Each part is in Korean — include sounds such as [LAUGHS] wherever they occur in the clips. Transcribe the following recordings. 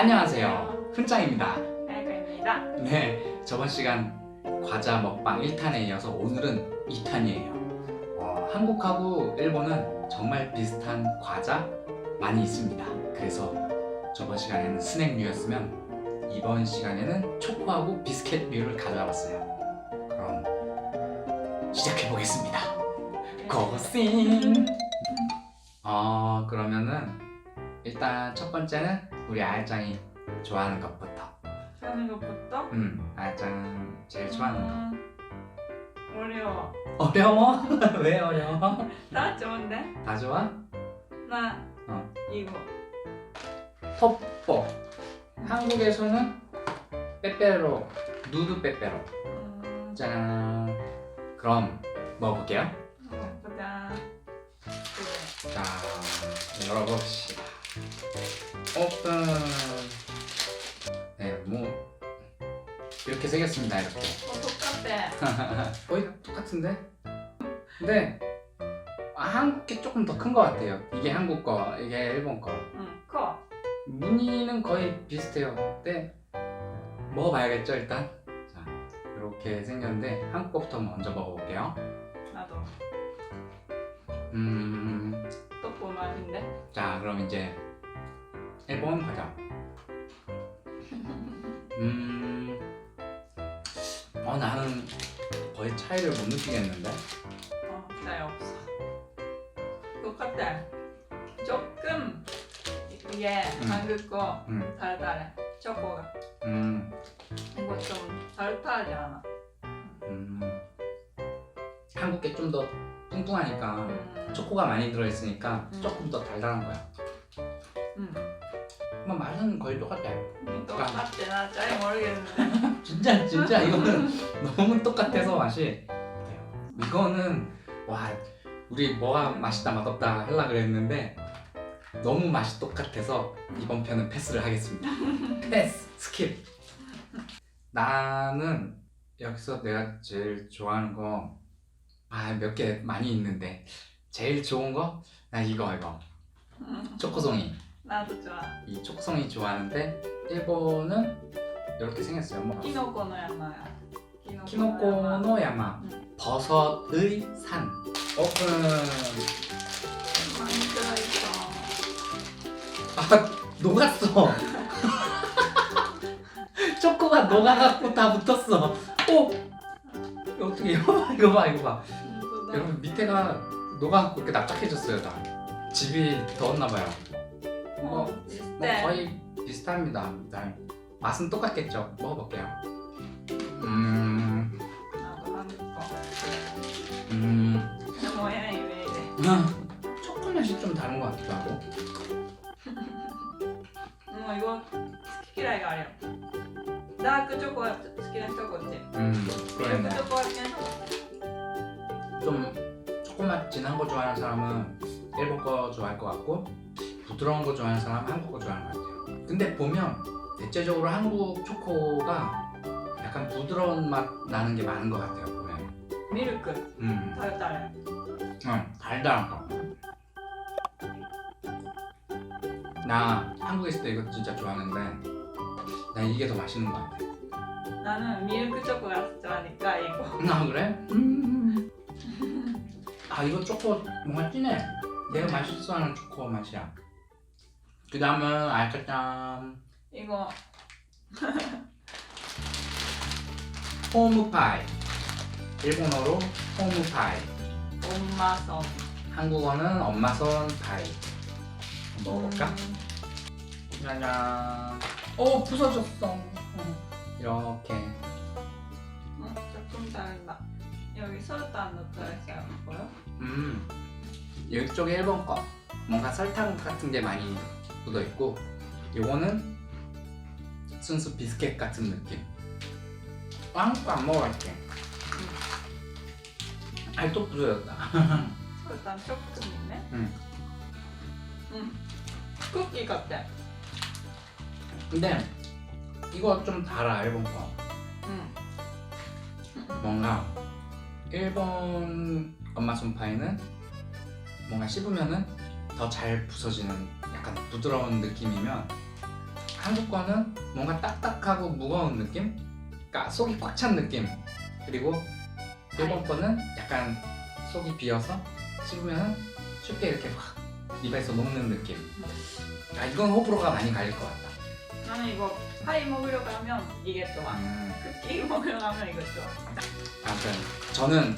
안녕하세요. 훈짱입니다. 알고입니다. 네, 저번 시간 과자 먹방 1탄에 이어서 오늘은 2탄이에요. 어, 한국하고 일본은 정말 비슷한 과자 많이 있습니다. 그래서 저번 시간에는 스낵류였으면 이번 시간에는 초코하고 비스켓류를 가져와봤어요. 그럼 시작해 보겠습니다. 고싱. 어 그러면은 일단 첫 번째는 우리 아야짱이 좋아하는 것부터. 하는 것부터 음, 아야짱 제일 좋아하는 거. 음, 어려워. 어려워? [LAUGHS] 왜 어려워? 다 좋은데? 다 좋아? 나 어. 이거. 톱보. 한국에서는 빼빼로, 누드 빼빼로. 음, 짠. 그럼 먹어볼게요. 어, 보자. 그래. 자, 열어봅시다. 오픈. 네, 뭐 이렇게 생겼습니다. 이렇게. 어, 똑같아. [LAUGHS] 거의 똑같은데? 근데 아, 한국 게 조금 더 큰 것 같아요. 이게 한국 거, 이게 일본 거. 응, 커. 무늬는 거의 비슷해요. 근데 먹어봐야겠죠 일단. 자, 이렇게 생겼는데 한국 거부터 먼저 먹어볼게요. 나도. 음, 떡고 맛인데? 자 그럼 이제 일본 가자. [LAUGHS] 음, 어 나는 거의 차이를 못 느끼겠는데. 어, 차이 없어. 똑같아. 조금 이게 음. 한국 거 음, 달달해. 초코가. 음, 이거 좀 달달하지 않아. 음. 한국 게 좀 더 뚱뚱하니까 음, 초코가 많이 들어있으니까 음. 조금 더 달달한 거야. 음. 뭐 맛은 거의 똑같아. 똑같아. 나잘 모르겠는데. [LAUGHS] 진짜 진짜 이거는 너무 똑같아서 맛이 이거는 와 우리 뭐가 맛있다 맛없다 하려 그랬는데 너무 맛이 똑같아서 이번 편은 패스를 하겠습니다. [LAUGHS] 패스 스킵. 나는 여기서 내가 제일 좋아하는 거 아 몇 개 많이 있는데 제일 좋은 거 나 이거 이거 음, 초코송이 나도 좋아. 이 초코송이 좋아하는데 일본은 이렇게 생겼어요. 뭐 키노코노 야마야. 키노코노 야마. 응. 버섯의 산. 오픈. 많이 들어있어. 아 녹았어. [LAUGHS] 초코가 녹아갖고 다 붙었어. 오 이거 어떻게 이거 봐 이거 봐 이거 봐. 여러분 밑에가 녹아갖고 이렇게 납작해졌어요 다. 집이 더웠나봐요 뭐, 어, 뭐 네. 거의 비슷합니다. 네. 맛은 똑같겠죠. 먹어볼게요. 음, 나도 안 먹어. 음, 뭐야 이래 이래. 아, 초콜릿이 좀 다른 것 같기도 하고. 음 이거 스키키라이가 아니야. 나 그쪽 거 스키는 저거 있지. 음, 그런데 그쪽 거 같긴 좀 조금만 진한 거 좋아하는 사람은 일본 거 좋아할 것 같고 부드러운 거 좋아하는 사람 한국 거 좋아하는 것 같아요. 근데 보면 대체적으로 한국 초코가 약간 부드러운 맛 나는 게 많은 것 같아요. 보면. 미르크 음, 달달해 응, 달달한 거. 나 한국에 있을 때 이거 진짜 좋아하는데 난 이게 더 맛있는 것 같아. 나는 밀크 초코가 좋아하니까 이거 [LAUGHS] 아 그래? 음. 아 이거 초코 뭔가 진해. 내가 맛있어하는 초코 맛이야. 그 다음은 알카짱 이거 [LAUGHS] 홈파이. 일본어로 홈파이. 엄마손. 한국어는 엄마손 파이. 먹어볼까? 음, 짜잔. 오 부서졌어. 이렇게. 음, 조금 다르다. 여기 설탕 넣어있어요. 보여? 음. 이쪽에 일본 거. 뭔가 설탕 같은 게 많이 묻어 있고, 요거는 순수 비스켓 같은 느낌. 한국 거안 먹어볼게. 아이 또 부서졌다. 설탕 조금 있네. 음. 음. 쿠키 같아. 근데 이거 좀 달아 일본 거. 음. 뭔가 일본 엄마 손파이는 뭔가 씹으면은 더 잘 부서지는 약간 부드러운 느낌이면 한국 거는 뭔가 딱딱하고 무거운 느낌? 그러니까 속이 꽉 찬 느낌. 그리고 일본 거는 약간 속이 비어서 씹으면 쉽게 이렇게 확 입에서 녹는 느낌. 아 이건 호불호가 많이 갈릴 것 같다. 나는 이거 파이 먹으려고 하면 이게 좋아. 음, 쿠키 먹으려고 하면 이거 좋아. 아무튼 저는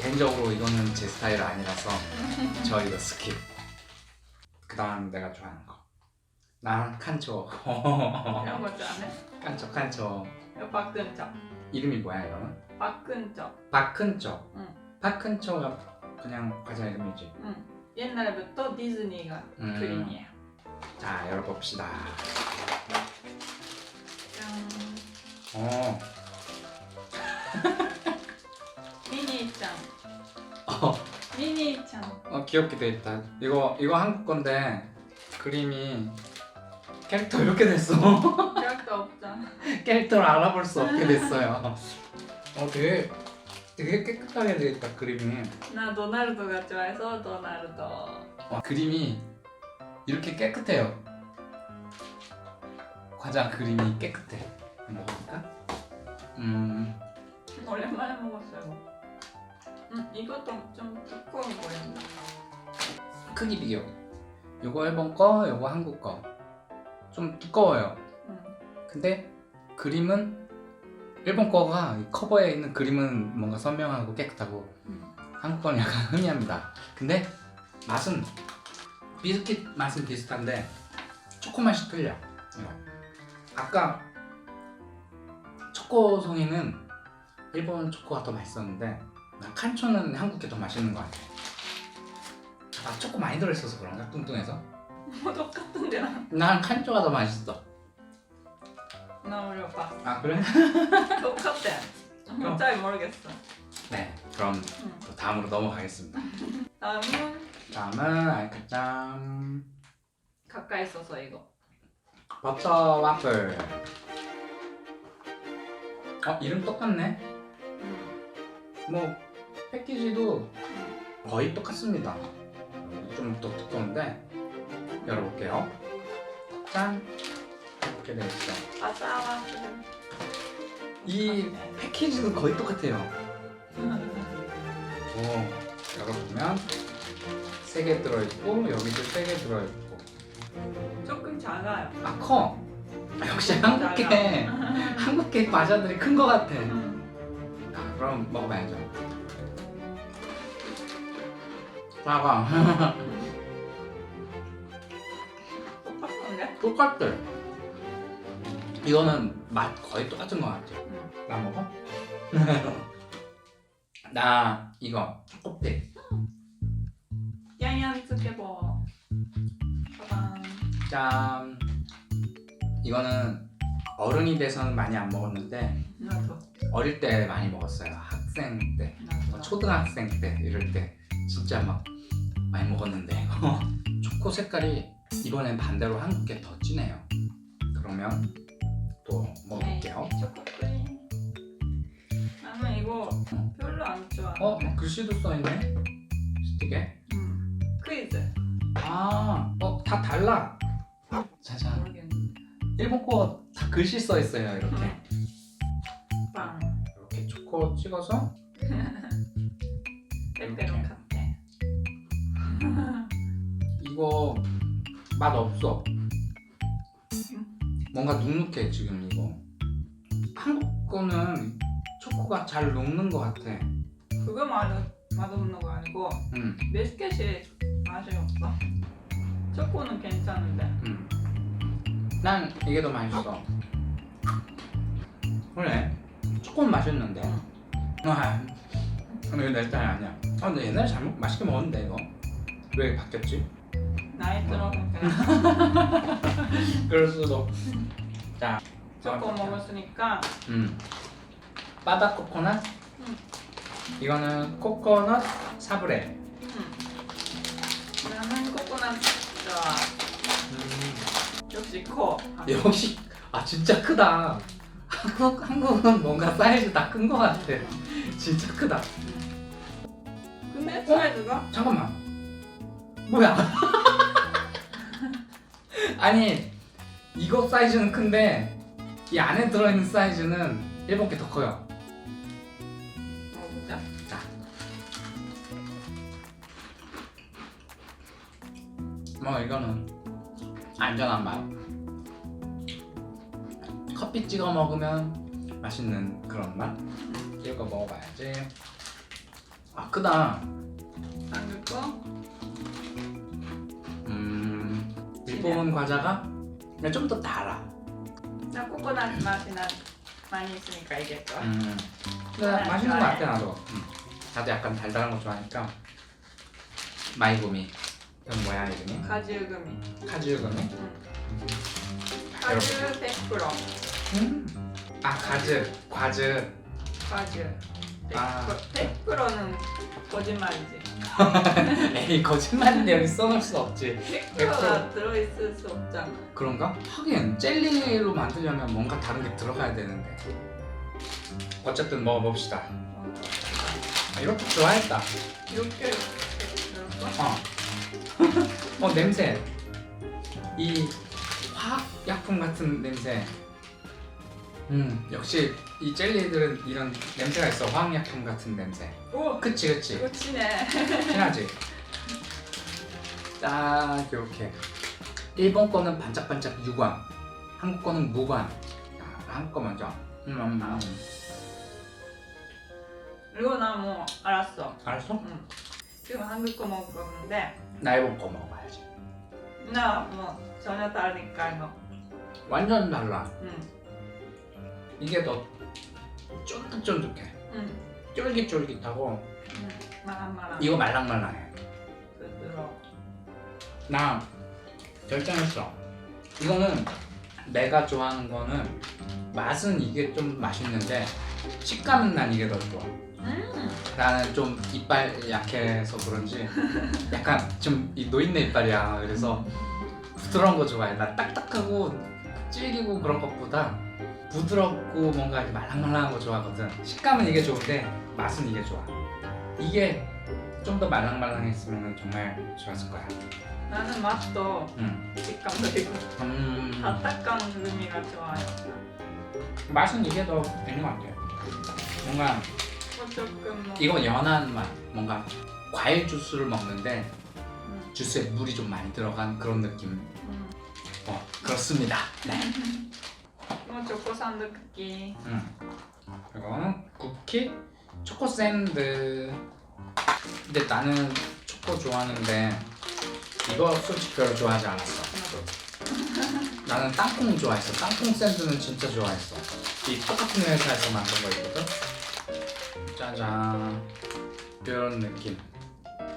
개인적으로 이거는 제 스타일 아니라서 [LAUGHS] 저 이거 스킵. 그다음 내가 좋아하는 거. 난 칸초. 이런 거 좋아해? 칸초 칸초. 이거 박근적. 이름이 뭐야 이거는? 박근적. 바큰초. 응. 바큰초가 그냥 과자 이름이지. 응. 옛날부터 디즈니가 음. 그림이에요. 자 열어봅시다. 짠. 어. [LAUGHS] 미니짱. 어 귀엽게 돼 있다. 이거 이거 한국 건데 그림이 캐릭터 이렇게 됐어. [LAUGHS] 별도 없잖아. 캐릭터를 알아볼 수 없게 됐어요. 어 되게 되게 깨끗하게 돼 있다 그림이. 나 도날드가 좋아해서 도날드. 와, 그림이 이렇게 깨끗해요. 과자 그림이 깨끗해. 먹어볼까? 음, 오랜만에 먹었어요. 음, 이것도 좀 두꺼워 보인다. 크기 비교. 요거 일본 거, 요거 한국 거. 좀 두꺼워요. 음. 근데 그림은 일본 거가 이 커버에 있는 그림은 뭔가 선명하고 깨끗하고 음. 한국 거는 약간 흐미합니다. 근데 맛은 비스킷 맛은 비슷한데 초코 맛이 틀려. 아까 초코 송이는 일본 초코가 더 맛있었는데 나 칸초는 한국 게 더 맛있는 것 같아. 아 초코 많이 들어있어서 그런가 뚱뚱해서? 뭐 똑같은데 나. 난 칸초가 더 맛있어. 나 우리 오빠. 아 그래? [LAUGHS] 똑같아. 잘 모르겠어. 네. 그럼 음. 또 다음으로 넘어가겠습니다. [LAUGHS] 다음은 다음은 알카짱 가까이 있어서 이거. 버터 와플. 어 이름 똑같네. 음. 뭐 패키지도 음. 거의 똑같습니다. 좀 더 두꺼운데 열어볼게요. 짠 이렇게 돼 있어. 아싸와. 이 패키지도 거의 똑같아요. 오 열어보면 세 개 들어있고 여기도 세 개 들어있고 조금 작아요. 아 커. 역시 한국계 한국계 과자들이 큰 거 같아. 음. 아, 그럼 먹어봐야죠. 사과 똑같은데? 똑같아. 이거는 맛 거의 똑같은 것 같아. 음. 나 먹어? [LAUGHS] 나 이거 초코피 양양 스케버. 짜잔. 짠. 이거는 어른이 돼서는 많이 안 먹었는데 나도. 어릴 때 많이 먹었어요. 학생 때, 나도. 초등학생 때 이럴 때 진짜 막 많이 먹었는데 [LAUGHS] 초코 색깔이 이번엔 반대로 한국 게 더 진해요. 그러면 또 먹어볼게요. 네, 초코크림. 나는 이거 별로 안 좋아. 어 글씨도 써있네 스틱에. 음. 퀴즈. 아, 어, 다 달라. 모르겠는데. 일본 거 다 글씨 써 있어요. 이렇게. 빵. 이렇게 초코 찍어서. [LAUGHS] 빼빼로 이렇게. 이거 맛 없어. 뭔가 눅눅해 지금 이거. 한국 거는 초코가 잘 녹는 것 같아. 그거 맛 맛없는 거 아니고 음, 비스켓이 맛이 없어. 초코는 괜찮은데. 음. 난 이게 더 맛있어. 그래. 초코는 맛있는데. 아, 근데 이거 내 스타일 아니야. 아, 근데 옛날에 잘 먹, 맛있게 먹었는데 이거. 왜 바뀌었지? 나이 그냥 [LAUGHS] 그럴 수도. 자, 초코 먹었으니까 음. 바다 코코넛. 음. 이거는 코코넛 사브레. 음. 나는 코코넛 좋아. 음. 역시 커. 역시 아 진짜 크다. 한국 한국은 뭔가 사이즈 다큰거 같아. 진짜 크다. 근데 사이즈가 잠깐만. 뭐야? 아니 이거 사이즈는 큰데 이 안에 들어있는 사이즈는 일본 게더 커요. 먹어보자. 자. 뭐 이거는 안전한 맛. 커피 찍어 먹으면 맛있는 그런 맛. 이거 먹어봐야지. 아 크다. 한국 거? 음 일본 과자가 좀더 달아. 나 코코넛 맛이 나 많이 있으니까 또. 음. 근데 네, 맛있는 거 좋아해. 같아 나도. 음. 나도 약간 달달한 거 좋아하니까. 마이구미. 이건 뭐야 이름이? 가지우금이. 카즈유구미? 응. 가즈 100%. 음. 아 가즈, 과즈. 가즈. 아. 100%, 100%는 거짓말이지. [LAUGHS] 에이 거짓말인데 여기 써놓을 수 없지. 100%가 들어있을 수 없잖아. 그런가? 하긴 젤리로 만들려면 뭔가 다른 게 들어가야 되는데. 어쨌든 먹어봅시다. 어, 아, 이것도 좋아했다. 이렇게 들을까? 어. [LAUGHS] 어 냄새. 이 화학 약품 같은 냄새. 음 역시 이 젤리들은 이런 냄새가 있어. 화학 약품 같은 냄새. 오! 그치 그치. 이거 치네. 해야지. 딱 이렇게. 일본 거는 반짝반짝 유광, 한국 거는 무광. 아, 한국 거 먼저. 음, 음, 음. 이거 나 뭐 알았어. 알았어? 응. 지금 한국 거 먹을 건데 나 일본 거 먹어봐야지. 나 뭐 전혀 다르니까 이거. 완전 달라. 응. 이게 더 쫀득쫀득해. 응. 쫄깃쫄깃하고 응. 말랑말랑. 이거 말랑말랑해. 부드러워. 나 결정했어. 이거는 내가 좋아하는 거는 맛은 이게 좀 맛있는데 식감은 난 이게 더 좋아. 음. 나는 좀 이빨 약해서 그런지 약간 좀 이 노인네 이빨이야. 그래서 부드러운 거 좋아해. 나 딱딱하고 질기고 그런 것보다 부드럽고 뭔가 이렇게 말랑말랑한 거 좋아하거든. 식감은 이게 좋은데 맛은 이게 좋아. 이게 좀 더 말랑말랑했으면 정말 좋았을 거야. 나는 맛도 음. 식감도 있고 음. 바삭한 의미가 좋아요. 맛은 이게 더 되는 것 같아요. 뭔가 뭐 조금 뭐. 이건 연한 맛. 뭔가 과일 주스를 먹는데 음. 주스에 물이 좀 많이 들어간 그런 느낌. 음. 어 그렇습니다. 네. [LAUGHS] 뭐 초코 쿠키. 음. 이거는 쿠키 초코 샌드. 근데 나는 초코 좋아하는데 이거 솔직히 별로 좋아하지 않았어. [LAUGHS] 나는 땅콩 좋아했어. 땅콩 샌드는 진짜 좋아했어. 이 똑같은 회사에서 만든 거 있거든. 짜잔. 이런 느낌.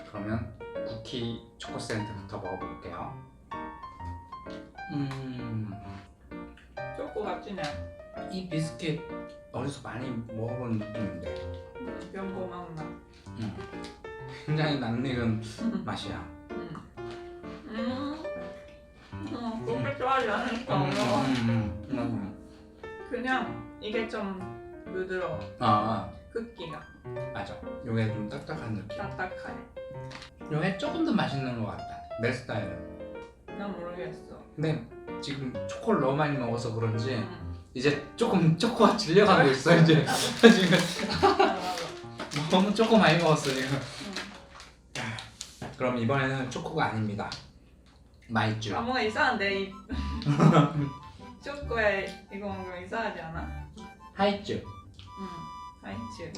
그러면 쿠키 초코 샌드부터 먹어볼게요. 음, 초코 같지 네. 이 비스킷 어디서 많이 먹어본 느낌인데 음, 변고만 맛. 음, 굉장히 낯익은 맛이야. 음. 음. 음, 그렇게 좋아하지 않으니까 음, 어려워. 음, 음, 음. 그냥 이게 좀 부드러워. 아, 아, 쿠키가 맞아. 요게 좀 딱딱한 느낌. 딱딱해. 요게 조금 더 맛있는 것 같다. 내 스타일은. 난 모르겠어. 근데 지금 초코를 너무 많이 먹어서 그런지 음. 이제 조금 초코가 질려가고 있어 이제 지금 아. 너무 초코 많이 먹었어 지금 음. 그럼 이번에는 초코가 아닙니다 마이쮸 아 뭔가 이상한데 이 [LAUGHS] 초코에 이거 먹으면 이상하지 않아? 하이쮸 응. 하이츠.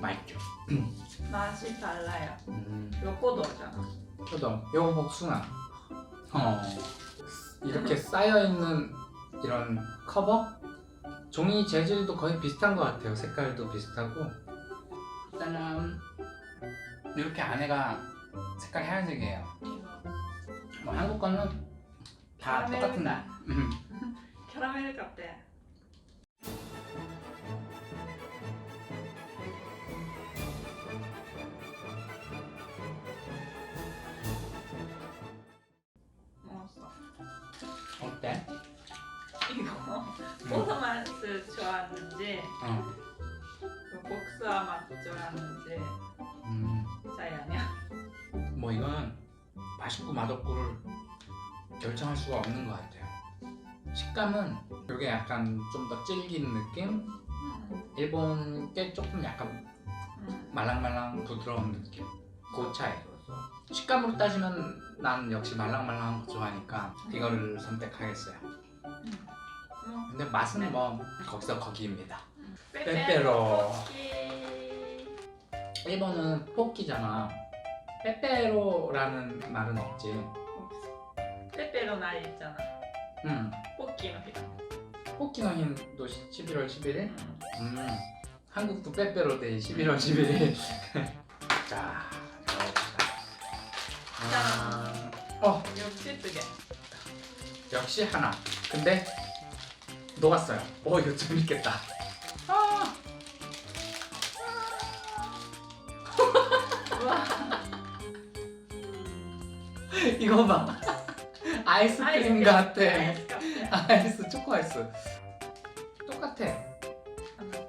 마이쮸 [CLEARS THROAT] 맛이 달라요. 음, 요코도잖아. 저도 요거 복숭아 어 쌓여있는 이런 커버 종이 재질도 거의 비슷한 것 같아요 색깔도 비슷하고 짜잔 이렇게 안에가 색깔이 하얀색이에요 뭐 한국 거는 다 똑같은 같다. 음. [LAUGHS] 캐러멜 같아. 맛을 좋아하는지 어. 그 복숭아 맛 좋아하는지 음, 차이 아니야? 뭐 이건 맛있고 맛없고를 결정할 수가 없는 것 같아요. 식감은 이게 약간 좀 더 질긴 느낌? 음, 일본 게 조금 약간 음. 말랑말랑 부드러운 느낌. 그 차이. 어, 식감으로 따지면 난 역시 말랑말랑한 거 좋아하니까 이거를 선택하겠어요. 음. 근데 맛은 뭐 거기서 거기입니다. 빼빼로 빼빼로. 일본은 포키잖아. 빼빼로라는 말은 없지. 없어. 빼빼로 날 있잖아. 음, 포키의日だ. 포키노 힌도 11월 11일? 음. 음, 한국도 빼빼로 데이 11월 11일. 자, 넣어봅시다. 아, 어, 역시 두 개. 역시 하나. 근데 녹았어요. 오, 이거 재밌겠다. 아. [LAUGHS] 이거 봐. 아이스크림 같아. 아이스 초코 아이스. 똑같아.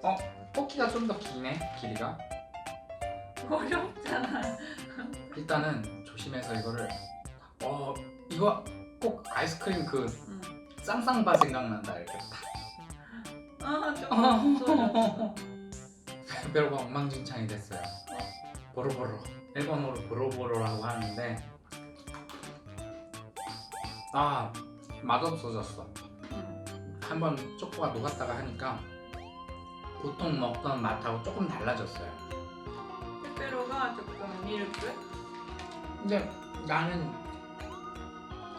어, 포키가 좀 더 기네. 길이가. 어렵잖아. 일단은 조심해서 이거를. 어, 이거 꼭 아이스크림 그 응. 쌍쌍바 생각난다 이렇게 딱. 아, 조금 없어졌어. 별거 엉망진창이 됐어요. 보로보로. 일본어로 보로보로라고 하는데 아 맛없어졌어. 응. 한번 초코가 녹았다가 하니까 보통 먹던 맛하고 조금 달라졌어요. 페페로가 조금 밀크? 근데 나는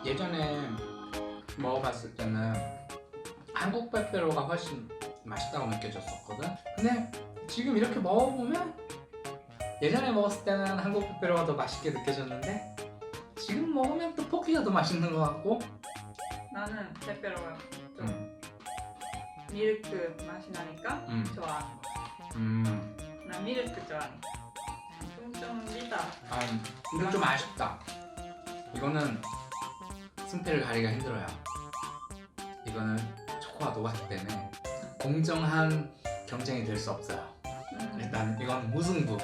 예전에 먹어봤을 때는 한국 빼빼로가 훨씬 맛있다고 느껴졌었거든. 근데 지금 이렇게 먹어보면 예전에 먹었을 때는 한국 빼빼로가 더 맛있게 느껴졌는데 지금 먹으면 또 포키가 더 맛있는 것 같고. 나는 페페로가 좀 음, 밀크 맛이 나니까 음, 좋아. 음. 나 밀크 좋아해. 좀좀 비다. 아, 근데 좀 아쉽다. 이거는 승패를 가리기가 힘들어요. 이거는 초코가 녹았기 때문에 공정한 경쟁이 될 수 없어요. 일단 이건 무승부,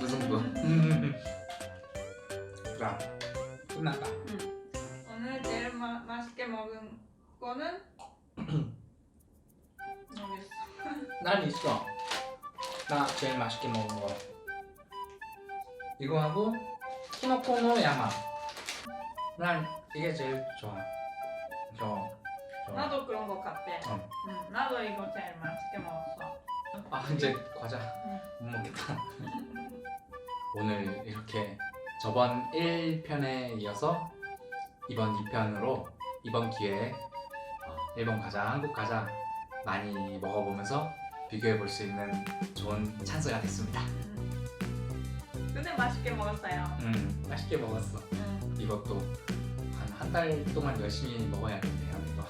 무승부. [LAUGHS] 그럼 끝났다. 오늘 제일 마, 맛있게 먹은 거는 [CLEARS THROAT] 모르겠어. 난 있어. 나 제일 맛있게 먹은 거. 이거 하고 키노코노 야마. 난 이게 제일 좋아. 저. 저. 나도 그런 거 같아. 어. 응, 나도 이거 제일 맛있게 먹었어. 아 이제 과자 못 먹겠다. [LAUGHS] 오늘 이렇게 저번 1편에 이어서 이번 2편으로 이번 기회에 어, 일본 과자, 한국 과자 많이 먹어보면서 비교해 볼 수 있는 좋은 찬스가 됐습니다. 음. 근데 맛있게 먹었어요. 음, 맛있게 먹었어. 음. 이것도 한 한 달 동안 열심히 먹어야겠네요. 이거.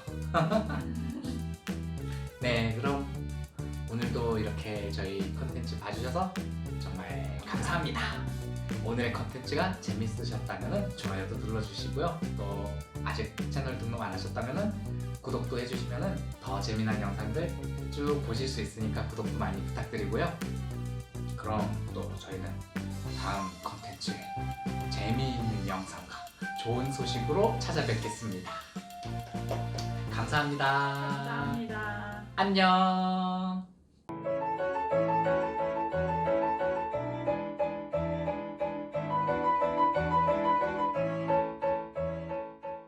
네, 그럼 오늘도 이렇게 저희 컨텐츠 봐주셔서 정말 감사합니다. 오늘의 컨텐츠가 재밌으셨다면 좋아요도 눌러주시고요. 또 아직 채널 등록 안 하셨다면 구독도 해주시면 더 재미난 영상들 쭉 보실 수 있으니까 구독도 많이 부탁드리고요. 그럼 또 저희는 다음 컨텐츠에 재미있는 영상과 좋은 소식으로 찾아뵙겠습니다. 감사합니다. 감사합니다. 안녕.